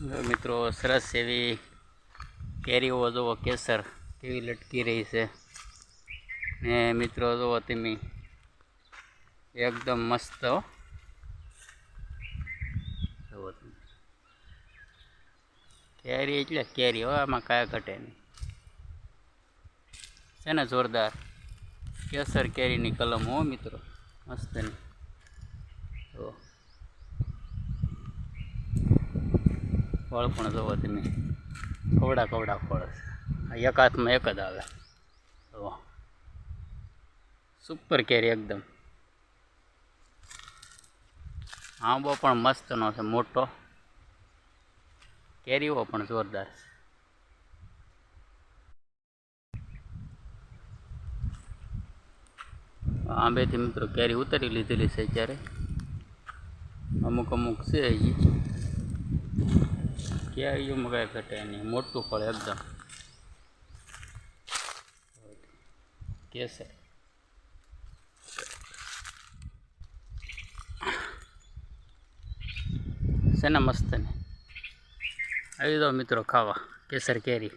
મિત્રો, સરસ એવી કેરીઓ જુઓ, કેસર કેવી લટકી રહી છે. ને મિત્રો, જુઓ તમે, એકદમ મસ્ત. જુઓ તમે. કેરી એટલે કેરી હો, આમાં કાંઈ ઘટે નહીં. છે ને જોરદાર. કેસર કેરીની કલમ હો, મિત્રો. મસ્તની. જુઓ. ફળ પણ જોવો તમે. કવડા કવડા ફળ છે. એક હાથમાં એક જ આવે. જુઓ. સુપર કેરી એકદમ. આંબો પણ મસ્તનો છે, મોટો. કેરીઓ પણ જોરદાર છે. આંબેથી મિત્રો કેરી ઉતારી લીધેલી છે અત્યારે. અમુક અમુક છે કેરીઓમાં કાંઈ ઘટે નહીં. મોટું ફળ એકદમ. કેસર. છે મસ્ત ને આવી દો મિત્રો ખાવા. કેસર કેરી.